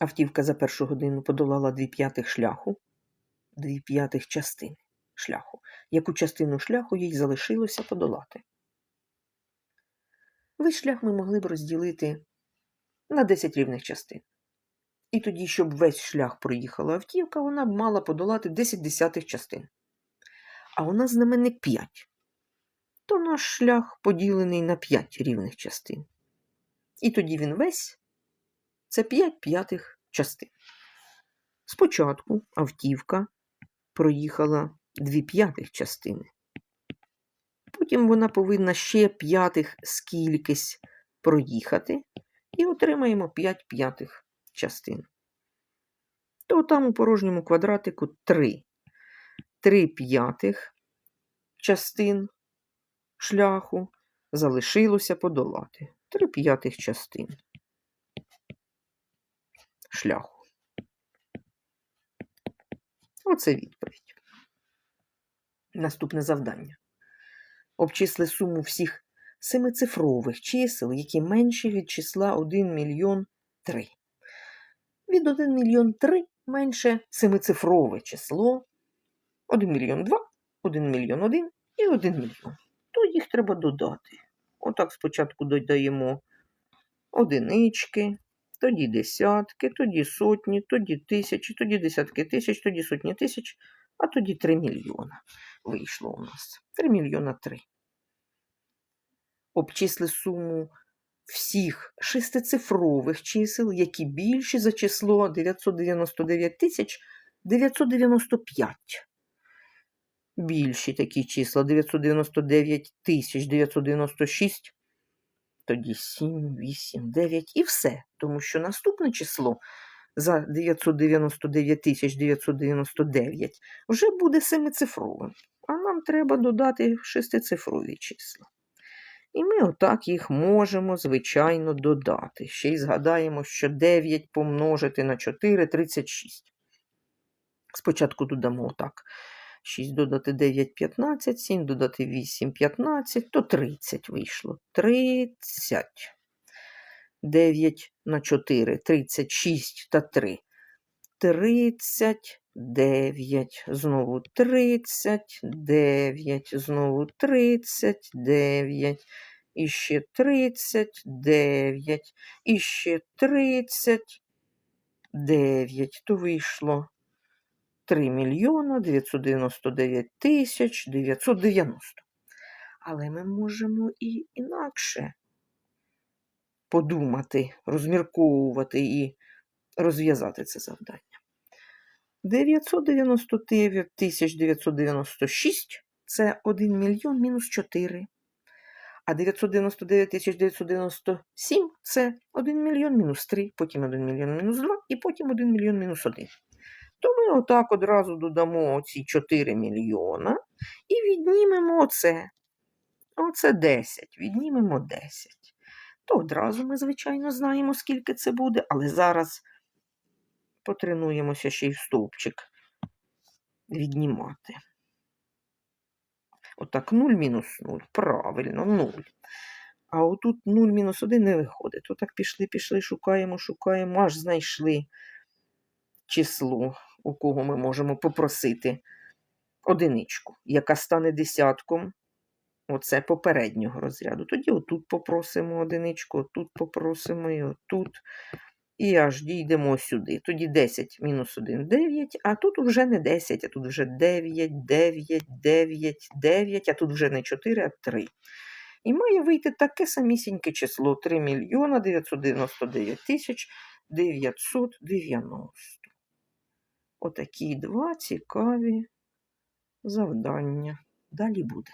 Автівка за першу годину подолала дві п'ятих шляху, дві п'ятих частини шляху. Яку частину шляху їй залишилося подолати? Весь шлях ми могли б розділити на 10 рівних частин. І тоді, щоб весь шлях проїхала автівка, вона б мала подолати 10 десятих частин. А у нас знаменник 5. То наш шлях поділений на 5 рівних частин. І тоді він весь це 5 п'ятих частин. Спочатку автівка проїхала 2 п'ятих частини. Потім вона повинна ще п'ятих скількись проїхати, і отримаємо 5 п'ятих частин. То там у порожньому квадратику 3. 3 п'ятих частин шляху залишилося подолати. 3 п'ятих частин шляху. Оце відповідь. Наступне завдання. Обчисли суму всіх семицифрових чисел, які менші від числа 1 мільйон 3. Від 1 мільйон 3 менше семицифрове число 1 мільйон 2, 1 мільйон 1 і 1 мільйон. То їх треба додати. Отак спочатку додаємо одинички, тоді десятки, тоді сотні, тоді тисячі, тоді десятки тисяч, тоді сотні тисяч, а тоді 3 мільйона вийшло у нас. 3 мільйона 3. Обчисли суму всіх шестицифрових чисел, які більші за число 999 тисяч 995. Більші такі числа 999 тисяч 996, тоді 7, 8, 9 і все. Тому що наступне число за 999 999 вже буде семицифровим. А нам треба додати шестицифрові числа. І ми отак їх можемо, звичайно, додати. Ще й згадаємо, що 9 помножити на 4 36. Спочатку додамо отак. 6 додати 9 15, 7 додати 8 15, то 30 вийшло. 30. 9 на 4, 36 та 3. 39, знову 39, знову 39, і ще 39, і ще 39, то вийшло 3 мільйона 999 тисяч 990. Але ми можемо і інакше подумати, розмірковувати і розв'язати це завдання. 999 тисяч 996 це 1 мільйон мінус 4. А 999 тисяч 997 це 1 мільйон мінус 3, потім 1 мільйон мінус 2 і потім 1 мільйон мінус 1. То ми отак одразу додамо ці 4 мільйона і віднімемо оце. Оце 10. Віднімемо 10. То одразу ми, звичайно, знаємо, скільки це буде, але зараз потренуємося ще й в стовпчик віднімати. Отак 0 мінус 0. Правильно, 0. А отут 0 мінус 1 не виходить. Отак пішли, пішли, шукаємо, шукаємо, аж знайшли число, у кого ми можемо попросити одиничку, яка стане десятком. Оце попереднього розряду. Тоді отут попросимо одиничку, отут попросимо і отут. І аж дійдемо сюди. Тоді 10 мінус 1 9, а тут вже не 10, а тут вже 9, 9, 9, 9, а тут вже не 4, а 3. І має вийти таке самісіньке число 3 мільйона 999 тисяч 990. Отакі два цікаві завдання. Далі буде.